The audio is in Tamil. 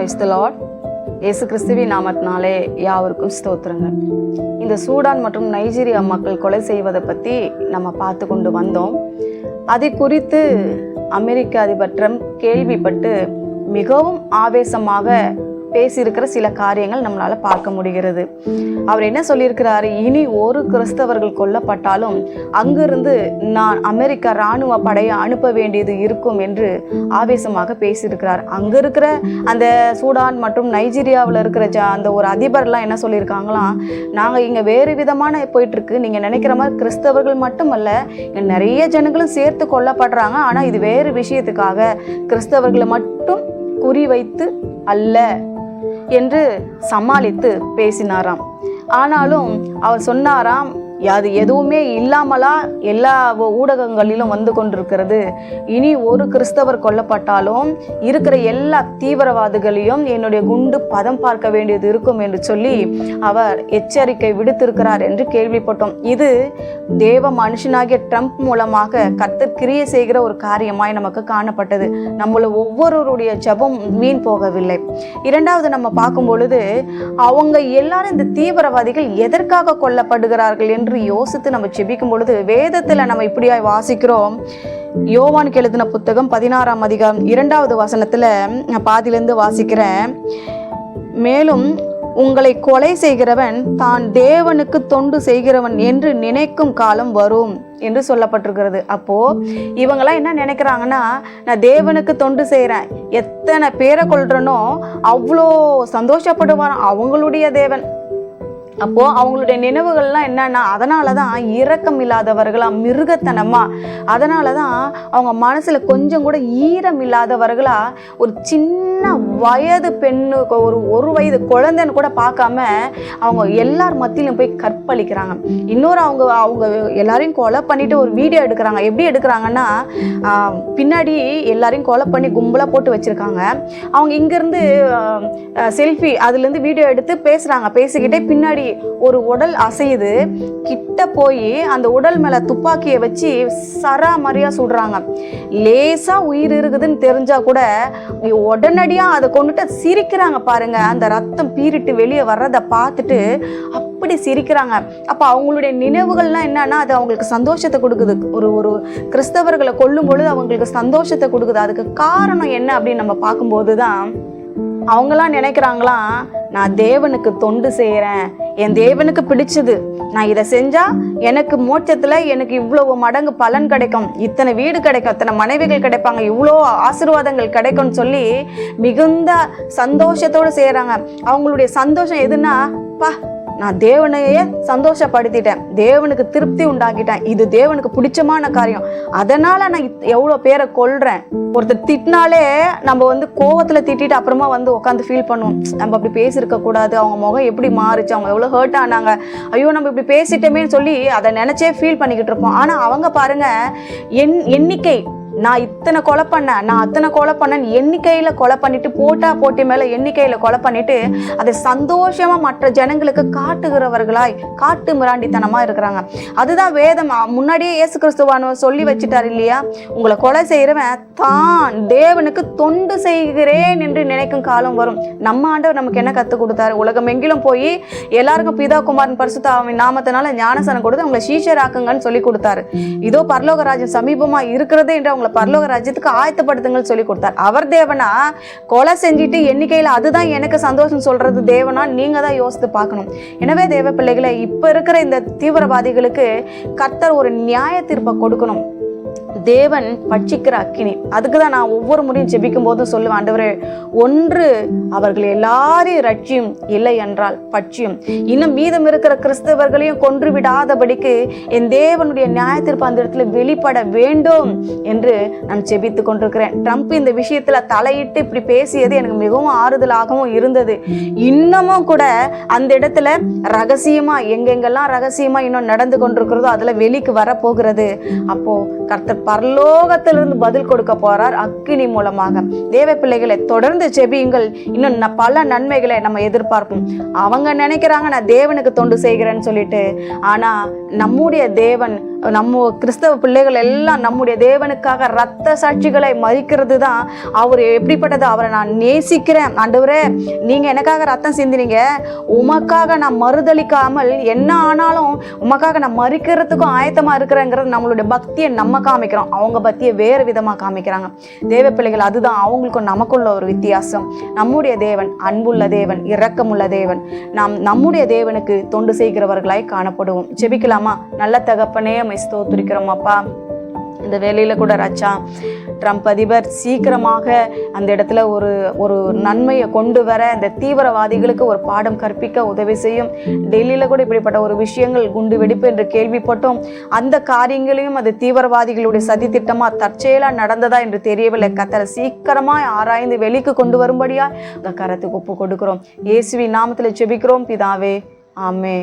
பிரைஸ் த லார்ட் இயேசு கிறிஸ்துவின் நாமத்தினாலே யாவருக்கும் ஸ்தோத்திரங்கள். இந்த சூடான் மற்றும் நைஜீரியா மக்கள் கொலை செய்வதை பற்றி நம்ம பார்த்து கொண்டு வந்தோம். அதை குறித்து அமெரிக்க அதிபர் ட்ரம்ப் கேள்விப்பட்டு மிகவும் ஆவேசமாக பேசியிருக்கிற சில காரியங்கள் நம்மளால் பார்க்க முடிகிறது. அவர் என்ன சொல்லியிருக்கிறாரு? இனி ஒரு கிறிஸ்தவர்கள் கொல்லப்பட்டாலும் அங்கிருந்து நான் அமெரிக்க இராணுவ படையை அனுப்ப வேண்டியது இருக்கும் என்று ஆவேசமாக பேசியிருக்கிறார். அங்க இருக்கிற அந்த சூடான் மற்றும் நைஜீரியாவில் இருக்கிற ஜ அந்த ஒரு அதிபர்லாம் என்ன சொல்லியிருக்காங்களாம் நாங்கள் இங்கே வேறு விதமான போயிட்டு இருக்கு நீங்கள் நினைக்கிற மாதிரி கிறிஸ்தவர்கள் மட்டுமல்ல இங்கே நிறைய ஜனங்களும் சேர்த்து கொல்லப்படுறாங்க. ஆனால் இது வேறு விஷயத்துக்காக கிறிஸ்தவர்களை மட்டும் குறிவைத்து அல்ல. என்று சமாளித்து பேசினாராம். ஆனாலும் அவர் சொன்னாராம் அது எதுவுமே இல்லாமலா எல்லா ஊடகங்களிலும் வந்து கொண்டிருக்கிறது. இனி ஒரு கிறிஸ்தவர் கொல்லப்பட்டாலும் இருக்கிற எல்லா தீவிரவாதிகளையும் என்னுடைய குண்டு பதம் பார்க்க வேண்டியது இருக்கும் என்று சொல்லி அவர் எச்சரிக்கை விடுத்திருக்கிறார் என்று கேள்விப்பட்டோம். இது தேவ மனுஷனாகிய ட்ரம்ப் மூலமாக கத்தர் கிரியை செய்கிற ஒரு காரியமாய் நமக்கு காணப்பட்டது. நம்மள ஒவ்வொருவருடைய ஜெபம் வீண் போகவில்லை. இரண்டாவது நம்ம பார்க்கும் பொழுது அவங்க எல்லாரும் இந்த தீவிரவாதிகள் எதற்காக கொல்லப்படுகிறார்கள் என்று என்று யோசித்து நம்ம செபிக்கும் பொழுது வேதத்தில் நம்ம இப்படியாய் வாசிக்கிறோம். யோவானுக்கு எழுதின புத்தகம் பதினாறாம் அதிகாரம் இரண்டாவது வசனத்தில் நான் பாதியிலேருந்து வாசிக்கிறேன். மேலும் உங்களை கொலை செய்கிறவன் தான் தேவனுக்கு தொண்டு செய்கிறவன் என்று நினைக்கும் காலம் வரும் என்று சொல்லப்பட்டிருக்கிறது. அப்போ இவங்கெல்லாம் என்ன நினைக்கிறாங்கன்னா நான் தேவனுக்கு தொண்டு செய்கிறேன் எத்தனை பேரை கொள்றனோ அவ்வளோ சந்தோஷப்படுவான் அவங்களுடைய தேவன். அப்போ அவங்களுடைய நினைவுகள்லாம் என்னன்னா அதனால தான் இரக்கம் இல்லாதவர்களா மிருகத்தனமா? அதனால தான் அவங்க மனசுல கொஞ்சம் கூட ஈரம் இல்லாதவர்களா ஒரு சின்ன வயது பெண்ணு ஒரு ஒரு வயது குழந்தைன்னு கூட பார்க்காம அவங்க எல்லார் மத்தியிலும் போய் கற்பழிக்கிறாங்க. இன்னொரு அவங்க அவங்க எல்லாரையும் கொலை பண்ணிட்டு ஒரு வீடியோ எடுக்கிறாங்க. எப்படி எடுக்கிறாங்கன்னா பின்னாடி எல்லாரையும் கொலை பண்ணி கும்பலாக போட்டு வச்சுருக்காங்க. அவங்க இங்கேருந்து செல்ஃபி அதுலேருந்து வீடியோ எடுத்து பேசுகிறாங்க பேசிக்கிட்டே பின்னாடி ஒரு உடல் அசையுது. கிட்ட போய் அந்த உடல் மேலே துப்பாக்கியை வச்சு சராமரியாக சுடுறாங்க. லேசாக உயிர் இருக்குதுன்னு தெரிஞ்சால் கூட உடனடியாக அதை கொண்டுட்டு சிரிக்கிறாங்க பாருங்க. அந்த ரத்தம் பீறிட்டு வெளியே வர்றதை பார்த்துட்டு அப்படி சிரிக்கிறாங்க. அப்போ அவங்களுடைய நினைவுகள்லாம் என்னன்னா அது அவங்களுக்கு சந்தோஷத்தை கொடுக்குது. ஒரு ஒரு கிறிஸ்தவர்களை கொல்லும் பொழுது அவங்களுக்கு சந்தோஷத்தை கொடுக்குது. அதுக்கு காரணம் என்ன அப்படின்னு நம்ம பார்க்கும்போது தான் அவங்களாம் நினைக்கிறாங்களாம் நான் தேவனுக்கு தொண்டு செய்கிறேன் என் தேவனுக்கு பிடிச்சது. நான் இதை செஞ்சா எனக்கு மோட்சத்தில் எனக்கு இவ்வளவு மடங்கு பலன் கிடைக்கும். இத்தனை வீடு கிடைக்கும். இத்தனை மனைவிகள் கிடைப்பாங்க. இவ்வளோ ஆசீர்வாதங்கள் கிடைக்கும்னு சொல்லி மிகுந்த சந்தோஷத்தோடு செய்கிறாங்க அவங்களுடைய சந்தோஷம் எதுனா பா நான் தேவனையே சந்தோஷப்படுத்திட்டேன். தேவனுக்கு திருப்தி உண்டாக்கிட்டேன். இது தேவனுக்கு பிடிச்சமான காரியம். அதனால நான் இத்- எவ்வளோ பேரை கொல்றேன். ஒருத்தர் திட்டினாலே நம்ம வந்து கோவத்தில் திட்டிட்டு அப்புறமா வந்து உட்காந்து ஃபீல் பண்ணுவோம். நம்ம அப்படி பேசியிருக்க கூடாது. அவங்க முகம் எப்படி மாறுச்சு? அவங்க எவ்வளோ ஹர்ட் ஆனாங்க? ஐயோ நம்ம இப்படி பேசிட்டோமேன்னு சொல்லி அதை நினச்சே ஃபீல் பண்ணிக்கிட்டு இருப்போம். ஆனால் அவங்க பாருங்க எண் எண்ணிக்கை நான் இத்தனை கொலை பண்ணேன் நான் அத்தனை கொலை பண்ணேன் எண்ணிக்கையில் கொலை பண்ணிட்டு போட்டா போட்டி மேலே எண்ணிக்கையில் கொலை பண்ணிட்டு அதை சந்தோஷமா மற்ற ஜனங்களுக்கு காட்டுகிறவர்களாய் காட்டு மிராண்டித்தனமா இருக்கிறாங்க. அதுதான் வேதம். முன்னாடியே இயேசு கிறிஸ்துவானவர் சொல்லி வச்சுட்டார் இல்லையா? உங்களை கொலை செய்கிறவன் தான் தேவனுக்கு தொண்டு செய்கிறேன் என்று நினைக்கும் காலம் வரும். நம்ம ஆண்டவர் நமக்கு என்ன கற்றுக் கொடுத்தாரு? உலகம் எங்கிலும் போய் எல்லாருக்கும் பிதா குமாரன் பரிசுத்தாவின் நாமத்தினால ஞானசனம் கொடுத்து அவங்களை சீஷராக்குங்கன்னு சொல்லி கொடுத்தாரு. இதோ பரலோக சமீபமாக சமீபமா என்று அவங்களை பரலோக ராஜ்யத்துக்கு ஆயத்தப்படுத்துங்கள் சொல்லி கொடுத்தார். அவர் தேவனா கொலை செஞ்சுட்டு எண்ணிக்கையில் அதுதான் எனக்கு சந்தோஷம் சொல்றது தேவனா நீங்க தான் யோசித்து பார்க்கணும். எனவே தேவ பிள்ளைகளை இப்போ இருக்கிற இந்த தீவிரவாதிகளுக்கு கர்த்தர் ஒரு நியாய தீர்ப்பை கொடுக்கணும். தேவன் பட்சிக்கிற அக்கினி. அதுக்கு தான் நான் ஒவ்வொரு முறையும் ஜெபிக்கும் போதும் சொல்லுவேன் ஆண்டவரே ஒன்று அவர்கள் எல்லாரையும் ரட்சியும் இல்லை என்றால் பட்சியும். இன்னும் மீதம் இருக்கிற கிறிஸ்தவர்களையும் கொன்று விடாதபடிக்கு என் தேவனுடைய நியாயத்திற்பு அந்த இடத்துல வெளிப்பட வேண்டும் என்று நான் ஜெபித்து கொண்டிருக்கிறேன். ட்ரம்ப் இந்த விஷயத்துல தலையிட்டு இப்படி பேசியது எனக்கு மிகவும் ஆறுதலாகவும் இருந்தது. இன்னமும் கூட அந்த இடத்துல ரகசியமா எங்கெங்கெல்லாம் ரகசியமா இன்னும் நடந்து கொண்டிருக்கிறதோ அதுல வெளிக்கு வரப்போகிறது. அப்போ கர்த்தர் பரலோகத்திலிருந்து பதில் கொடுக்க போறார் அக்கினி மூலமாக. தேவ பிள்ளைகளை தொடர்ந்து செபியுங்கள் இன்னும் பல நன்மைகளை நம்ம எதிர்பார்ப்போம். அவங்க நினைக்கிறாங்க நான் தேவனுக்கு தொண்டு செய்கிறேன்னு சொல்லிட்டு. ஆனா நம்முடைய தேவன் நம்ம கிறிஸ்தவ பிள்ளைகள் எல்லாம் நம்முடைய தேவனுக்காக ரத்த சாட்சிகளை மறிக்கிறது தான் அவர் எப்படிப்பட்டது? அவரை நான் நேசிக்கிறேன். ஆண்டவரே நீங்கள் எனக்காக ரத்தம் சிந்தினீங்க. உமக்காக நான் மறுதளிக்காமல் என்ன ஆனாலும் உமக்காக நான் மறிக்கிறதுக்கும் ஆயத்தமாக இருக்கிறேங்கிறது நம்மளுடைய பக்தியை நம்ம காமிக்கிறோம். அவங்க பக்தியை வேறு விதமாக காமிக்கிறாங்க. தேவ பிள்ளைகள் அதுதான். அவங்களுக்கும் நமக்குள்ள ஒரு வித்தியாசம். நம்முடைய தேவன் அன்புள்ள தேவன் இரக்கமுள்ள தேவன். நாம் நம்முடைய தேவனுக்கு தொண்டு செய்கிறவர்களாய் காணப்படுவோம். ஜெபிக்கலாமா? நல்ல தகப்பனே உண்மை ஸ்தோத்திரிக்கிறோம் அப்பா இந்த வேலையில் கூட ராச்சா ட்ரம்ப் அதிபர் சீக்கிரமாக அந்த இடத்துல ஒரு ஒரு நன்மையை கொண்டு வர இந்த தீவிரவாதிகளுக்கு ஒரு பாடம் கற்பிக்க உதவி செய்யும். டெல்லியில் கூட இப்படிப்பட்ட ஒரு விஷயங்கள் குண்டு வெடிப்பு என்று கேள்விப்பட்டோம். அந்த காரியங்களையும் அது தீவிரவாதிகளுடைய சதி திட்டமாக தற்செயலாக நடந்ததா என்று தெரியவில்லை. கத்தரை சீக்கிரமாக ஆராய்ந்து வெளிக்கு கொண்டு வரும்படியா அந்த கரத்துக்கு ஒப்பு கொடுக்கிறோம். இயேசுவி நாமத்தில் செபிக்கிறோம் பிதாவே ஆமே